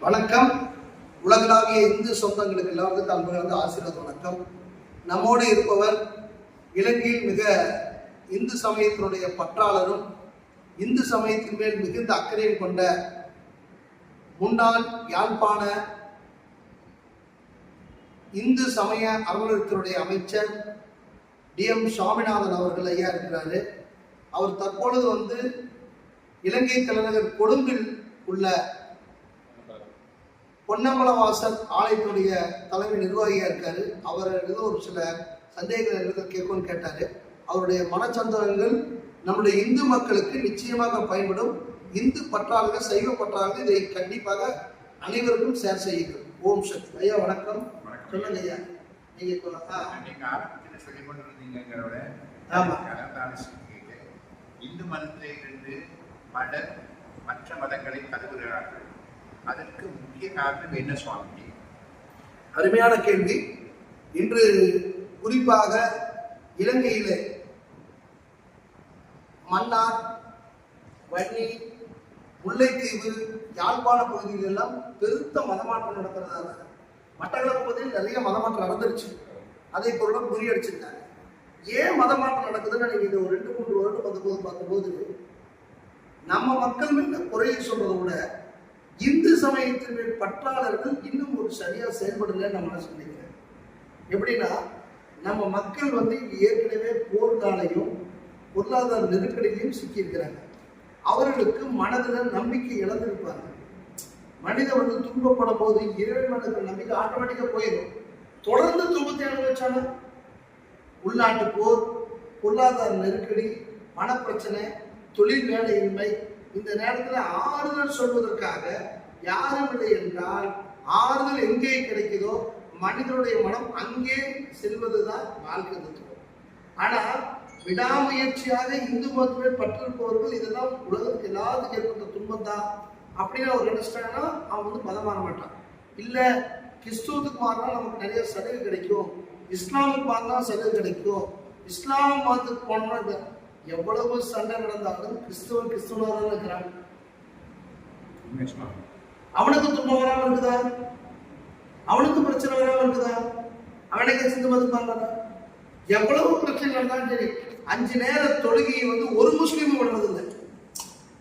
வணக்கம். உலகளாவிய இந்து சொந்தங்களுக்கு எல்லாருக்கும் தலைமையிலிருந்து ஆசீர்வாத வணக்கம். நம்மோடு இருப்பவர் இலங்கையில் மிக இந்து சமயத்தினுடைய பற்றாளரும் இந்து சமயத்தின் மேல் மிகுந்த அக்கறையும் கொண்ட முன்னாள் யாழ்ப்பாண இந்து சமய அலுவலகத்தினுடைய அமைச்சர் டி எம் சுவாமிநாதன் அவர்கள் ஐயா இருக்கிறாரு. அவர் தற்பொழுது வந்து இலங்கை தலைநகர் கொழும்பில் உள்ள பொன்னம்பலவாசல் ஆலயத்துடைய தலைமை நிர்வாகியா இருக்காரு. அவர் ஏதோ ஒரு சில சந்தேகங்கள் கேட்கும்னு கேட்டாரு. அவருடைய மனச்சந்தகங்கள் நம்முடைய இந்து மக்களுக்கு நிச்சயமாக பயன்படும். இந்து பற்றாளர்கள் சைவ பற்றாளர்கள் இதை கண்டிப்பாக அனைவருக்கும் ஷேர் செய்யுங்கள். ஓம் சக்தி. ஐயா வணக்கம். சொல்லுங்க ஐயா. நீங்க இந்து மதத்திலே இருந்து பலர் மற்ற மதங்களை கருவுகிறார்கள் அதற்கு முக்கிய காரணம் என்ன சுவாமிஜி அருமையான கேள்வி. இன்று குறிப்பாக இலங்கையிலே மன்னார் வன்னி முல்லைத்தீவு யாழ்ப்பாண பகுதியில் எல்லாம் பெருத்த மதமாற்றம் நடக்கிறதால மட்டக்களப்பு பகுதியில் நிறைய மதமாற்றம் நடந்துருச்சு. அதை பொருளும் முறியடிச்சிருக்காங்க ஏன் மதமாற்றம் நடக்குதுன்னு நீங்க இந்த ஒரு ரெண்டு மூன்று வருடம் வந்தபோது பார்க்கும்போது நம்ம மக்கள் குறையை சொல்றதை விட இந்து சமயத்தின் பற்றாளர்கள் இன்னும் ஒரு சரியா செயல்படல நம்ம மனசு நினைக்கிறேன் எப்படின்னா நம்ம மக்கள் வந்து ஏற்கனவே போர்னாலையும் பொருளாதார நெருக்கடியிலையும் சிக்கியிருக்கிறாங்க. அவர்களுக்கு மனதில் நம்பிக்கை இழந்திருப்பாங்க. மனிதன் வந்து துன்பப்படும் போது இறைவன் மனதில் நம்பிக்கை ஆட்டோமேட்டிக்காக போயிடும். தொடர்ந்து துன்பத்தை அனுபவிச்சானா? உள்நாட்டு போர் பொருளாதார நெருக்கடி மனப்பிரச்சனை தொழில் வேலையின்மை இந்த நேரத்தில் ஆறுதல் சொல்வதற்காக யாரும் இல்லை என்றால் ஆறுதல் எங்கே கிடைக்குதோ மனிதனுடைய மனம் அங்கே செல்வதுதான் வாழ்க்கை தத்துவம். ஆனால் விடாமுயற்சியாக இந்து மதத்துமே பற்றிருப்பவர்கள் இதெல்லாம் உலகத்துக்கு எல்லாத்துக்கும் ஏற்பட்ட துன்பம் தான் அப்படின்னு அவர் நினைச்சிட்டாங்கன்னா அவன் வந்து மதம் மாற மாட்டான் இல்லை கிறிஸ்துவத்துக்கு மாறினா நமக்கு நிறைய சலுகை கிடைக்கும். இஸ்லாமுக்கு மாறினா சலுகை கிடைக்கும். இஸ்லாம் மதத்துக்கு போனோம்னா எவ்வளவு சண்டை நடந்தாலும் கிறிஸ்துவன் கிறிஸ்துவனாக தான் இருக்கிறான். அவனுக்கு துன்பம் வராம இருக்குதா? அவனுக்கு பிரச்சனை வராம இருக்குதா? அவனுக்கு சிந்து மதிப்பாங்க எவ்வளவு பிரச்சனை நடந்தாலும் சரி அஞ்சு நேர தொழுகையை வந்து ஒரு முஸ்லீமும் விடுறது இல்லை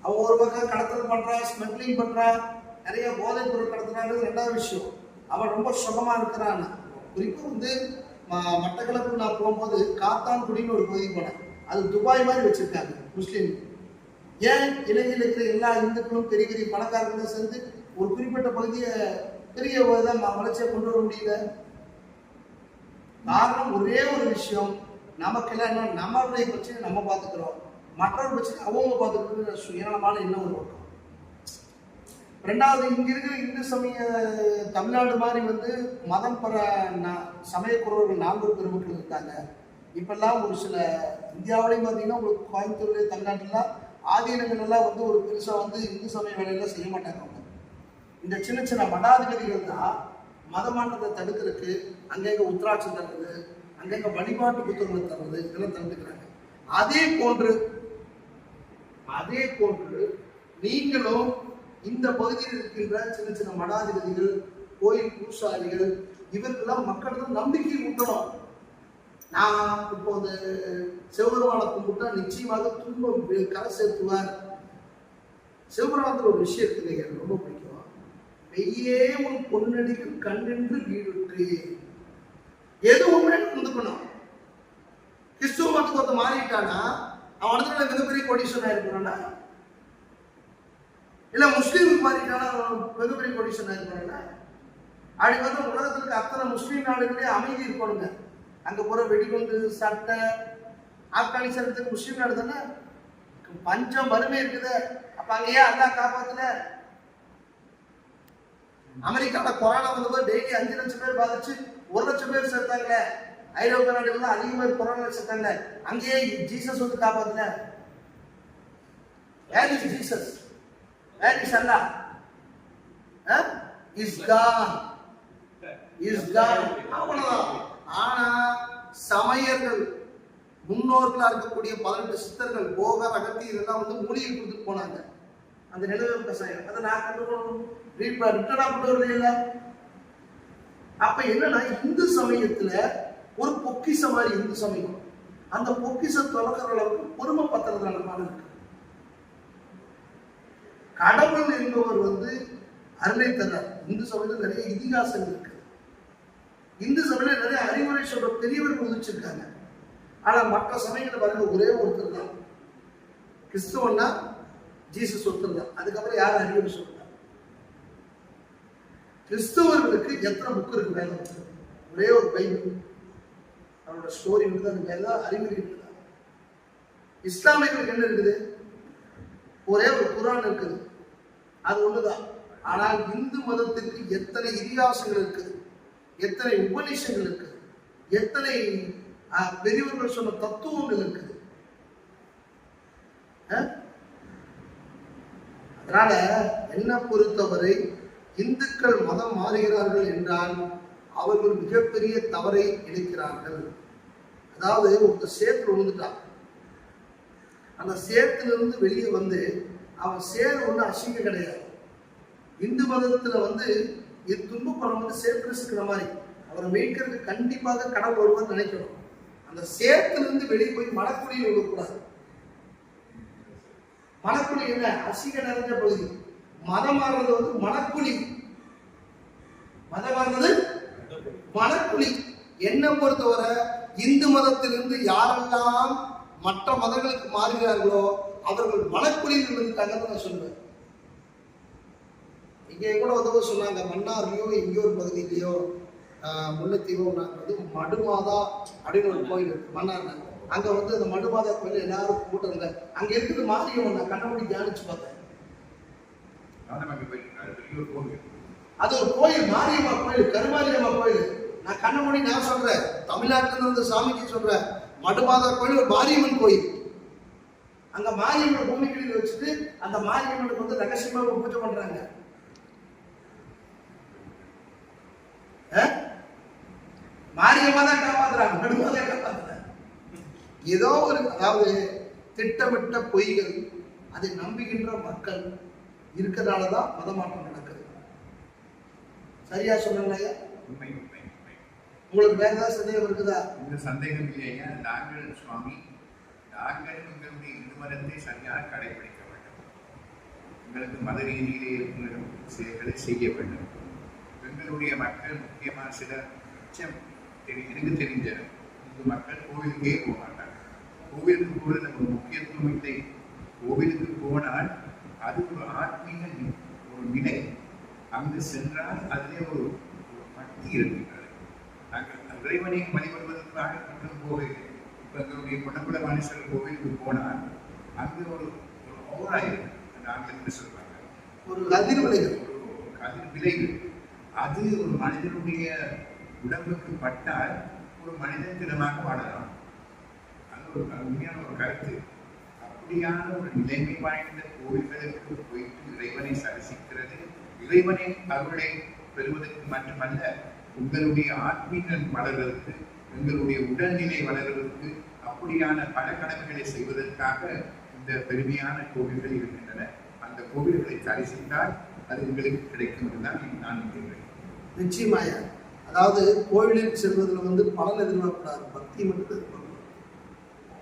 அவன் ஒரு பக்கம் கடத்தல் பண்றா ஸ்மக்லிங் பண்றா நிறைய போதைப் பொருள் கடத்துறாங்கிறது ரெண்டாவது விஷயம் அவன் ரொம்ப சுகமா இருக்கிறான். குறிப்பா வந்து மட்டக்களப்பு நான் போகும்போது காத்தான்குடின்னு ஒரு பகுதி போனேன். அது துபாய் மாதிரி வச்சிருக்காங்க முஸ்லீம். ஏன் இலங்கையில் இருக்கிற எல்லா இந்துக்களும் பெரிய பெரிய பணக்காரர்களும் சேர்ந்து ஒரு குறிப்பிட்ட பகுதியை பெரிய இதாக வளர்ச்சியை கொண்டு வர முடியல? காரணம் ஒரே ஒரு விஷயம். நமக்கெல்லாம் என்ன நம்மளுடைய பிரச்சனை நம்ம பார்த்துக்கிறோம். மற்றொரு பிரச்சனை அவங்க பார்த்துக்கிறது சுயநலமான இன்னும் ஒரு பக்கம். ரெண்டாவது இங்க இருக்கிற இந்து சமய தமிழ்நாடு மாதிரி வந்து மதம் பெற ந- நான்கு பெருமக்கள் இருக்காங்க. இப்பெல்லாம் ஒரு சில இந்தியாவிலையும் பார்த்தீங்கன்னா உங்களுக்கு கோயம்புத்தூர் தமிழ்நாட்டிலாம் ஆதீனங்கள் எல்லாம் வந்து ஒரு பெருசாக வந்து இந்து சமய வேலையெல்லாம் செய்ய மாட்டாங்க அவங்க. இந்த சின்ன சின்ன மடாதிபதிகள் தான் மதமாற்றத்தை தடுக்கிறதுக்கு அங்கங்கே உத்ராட்சம் தர்றது அங்கங்கே வழிபாட்டு புத்தகங்களை தர்றது இதெல்லாம் தடுத்துக்கிறாங்க. அதே போன்று அதே போன்று நீங்களும் இந்த பகுதியில் இருக்கின்ற சின்ன சின்ன மடாதிபதிகள் கோயில் பூசாரிகள் இவர்களெல்லாம் மக்களிடம் நம்பிக்கை ஊட்டணும் நான் இப்போ இந்த சிவபெருமானை கும்பிட்டா நிச்சயமாக துன்பம் கரை சேர்த்துவார். சிவபெருமானத்தில் ஒரு விஷயம் இருக்குது எனக்கு ரொம்ப பிடிக்கும். வெய்யே உன் பொன்னடிகள் கண்ணென்று வீடு எது உண்மைன்னு இருந்துக்கணும் கிறிஸ்துவ மதத்துக்கு ஒருத்த மாறிட்டானா அவன் இடத்துல மிகப்பெரிய கொடிஷன் இருக்கிறானா இல்ல முஸ்லீமுக்கு மாறிட்டானா மிகப்பெரிய கொடிஷன் இருக்கிறானா அப்படி வந்து உலகத்துல அத்தனை முஸ்லீம் நாடுகளே அமைதி இருக்கணுங்க. அங்க போற வெடிகுண்டு சட்டை ஆப்கானிஸ்தானத்துக்கு முஸ்லீம் நாடு தானே பஞ்சம் வறுமை இருக்குது. அப்ப அங்கேயே அல்லா காப்பாத்துல அமெரிக்கால கொரோனா வந்தபோது டெய்லி அஞ்சு லட்சம் பேர் பாதிச்சு ஒரு லட்சம் பேர் செத்தாங்களே. ஐரோப்பிய நாடுகள்ல அதிக பேர் கொரோனா செத்தாங்க அங்கேயே ஜீசஸ் வந்து காப்பாத்துல where is Jesus? Where is Allah is Khan is Khan அவ்வளவுதான். சமயர்கள் முன்னோர்களா இருக்கக்கூடிய பதினெட்டு சித்தர்கள் போக அகத்தி இதெல்லாம் வந்து மூலிகை கொடுத்துட்டு போனாங்க. அந்த நிலவு கசாயம் அதை நான் கண்டுக்கணும் ரிட்டர்னா கொண்டு வரது இல்லை. அப்ப என்னன்னா இந்து சமயத்துல ஒரு பொக்கிஷம் மாதிரி இந்து சமயம். அந்த பொக்கிஷம் தொடக்கிற அளவுக்கு பொறுமை பத்திரத்துல நம்ம இருக்கு. கடவுள் என்பவர் வந்து அருளை தர்றார். இந்து சமயத்துல நிறைய இதிகாசங்கள் இருக்கு. இந்து சபையில நிறைய அறிவுரை சொல்ற பெரியவர்கள் உதிச்சிருக்காங்க ஆனா மற்ற சமயங்களை பாருங்க ஒரே ஒருத்தர் தான் கிறிஸ்துவன்னா ஜீசஸ் ஒருத்தர் தான். அதுக்கப்புறம் யாரும் அறிவுரை சொல்றாங்க கிறிஸ்தவர்களுக்கு எத்தனை புக் இருக்கு வேதம் ஒரே ஒரு பைபிள். அவரோட ஸ்டோரி இருக்குது அது எல்லா அறிவுரை இருக்குதா? இஸ்லாமியர்களுக்கு என்ன இருக்குது? ஒரே ஒரு குரான் இருக்குது. அது ஒண்ணுதான். ஆனால் இந்து மதத்திற்கு எத்தனை இதிகாசங்கள் இருக்குது? எத்தனை உபநிஷங்கள் இருக்குது? எத்தனை பெரியவர்கள் சொன்ன தத்துவங்கள் இருக்குது? அஹ்? அதனால என்ன பொறுத்தவரை இந்துக்கள் மதம் மாறுகிறார்கள் என்றால் அவர்கள் மிகப்பெரிய தவறை இணைக்கிறார்கள் அதாவது ஒருத்தர் சேத்துல விழுந்துட்டான். அந்த சேத்திலிருந்து வெளியே வந்து அவன் சேர் ஒன்று அசிங்கம் கிடையாது. இந்து மதத்துல வந்து இது துன்பப்படம் வந்து சேத்துல சிக்கிற மாதிரி. அவரை மீட்கிறதுக்கு கண்டிப்பாக கடவுள் வருவார் நினைக்கணும். அந்த சேத்திலிருந்து வெளியே போய் மனக்குடியில் விடக்கூடாது. மனக்குழி என்ன? அசிங்க நிறைஞ்ச பகுதி. மதம் மாறுறது வந்து மனக்குழி மதம் மாறுறது மனக்குழி என்ன பொறுத்தவரை இந்து மதத்திலிருந்து யாரெல்லாம் மற்ற மதங்களுக்கு மாறுகிறார்களோ அவர்கள் மனக்குழியில் தங்கன்னு நான் சொல்லுவேன் இங்கே கூட வந்து சொன்னாங்க மன்னார்லயோ எங்கேயோ ஒரு பகுதியிலையோ முல்லைத்தீவோ நாங்கள் வந்து மடுமாதா அப்படின்னு ஒரு கோயில் இருக்கு மன்னார்ல. அங்க வந்து அந்த மடுமாதா கோயில் எல்லாரும் கூட்டுறாங்க அங்க இருக்குது மாரியம்மன் நான் கண்ணமூடி தியானிச்சு பார்த்தேன். அது ஒரு கோவில். அது ஒரு கோயில் மாரியம்மா கோயில் கருமாரியம்மா கோயில். நான் கண்ணமூடி நான் சொல்றேன் தமிழ்நாட்டுல இருந்து சாமிக்கு சொல்றேன் மடுமாதா கோயில் ஒரு மாரியம்மன் கோயில். அங்க மாரியம்மன் பூமிக்கடியில் வச்சுட்டு அந்த மாரியம்மனுக்கு வந்து ரகசியமா ஒரு பூஜை பண்றாங்க. மாரியம்மா தான் காப்பாத்துறாங்க. மடுமாதா காப்பாத்துறாங்க ஏதோ ஒரு அதாவது திட்டமிட்ட பொய்கள் அதை நம்புகின்ற மக்கள் இருக்கிறனால தான் மதமாற்றம் நடக்குது. சரியா சொன்னேன் உண்மை உங்களுக்கு வேற ஏதாவது சந்தேகம் இருக்குதா? இந்த சந்தேகம் இல்லையா நாங்கள் சுவாமி நாங்கள் எங்களுடைய இந்து மதத்தை சரியாக கடைபிடிக்க வேண்டும். எங்களுக்கு மத ரீதியிலே இருக்கிற செயல்களை செய்ய வேண்டும். எங்களுடைய மக்கள் முக்கியமாக சில மிச்சம் தெரியும் எனக்கு தெரிஞ்ச இந்து மக்கள் கோவிலுக்கே போக மாட்டாங்க. கோவிலுக்கு போகிறது ஒரு முக்கியத்துவம் இல்லை. கோவிலுக்கு போனால் அது ஒரு ஆத்மீக ஒரு நிலை. அங்கு சென்றால் அதிலே ஒரு பக்தி இருக்கின்றது. நாங்கள் இறைவனை வழிபடுவதற்காக மட்டும் கோவில் இப்போ எங்களுடைய பொன்னக்குள மானேஸ்வரர் கோவிலுக்கு போனால் அங்கு ஒரு ஒரு ஓரா அந்த ஆங்கிலத்தில் சொல்றாங்க ஒரு அதிர்வலைகள் ஒரு கதிர் விளைவு. அது ஒரு மனிதனுடைய உடம்புக்கு பட்டால் ஒரு மனிதன் திடமாக வாழலாம். அது ஒரு உண்மையான ஒரு கருத்து. அப்படியான ஒரு நிலைமை வாய்ந்த கோவில்களுக்கு போயிட்டு இறைவனை சரிசிக்கிறது இறைவனை அருளை பெறுவதற்கு மட்டுமல்ல உங்களுடைய ஆத்மீகம் வளர்வதற்கு உங்களுடைய உடல்நிலை வளர்வதற்கு அப்படியான பல கடமைகளை செய்வதற்காக இந்த பெருமையான கோவில்கள் இருக்கின்றன. அந்த கோவில்களை தரிசித்தால் அது உங்களுக்கு கிடைக்கும் என்றுதான் நான் நினைக்கிறேன் நிச்சயமாய அதாவது கோவிலில் செல்வதில் வந்து பலன் எதிர்பார்க்கக்கூடாது பக்தி மட்டும் எதிர்பார்க்கணும்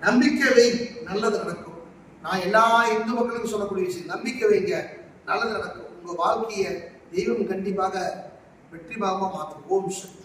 நம்பிக்கை வை நல்லது நடக்கும். நான் எல்லா இந்து மக்களுக்கும் சொல்லக்கூடிய விஷயம் நம்பிக்கை வைங்க நல்லது நடக்கும். உங்க வாழ்க்கையை தெய்வம் கண்டிப்பாக வெற்றி பாகமாக மாற்றும் ஓம் சக்தி.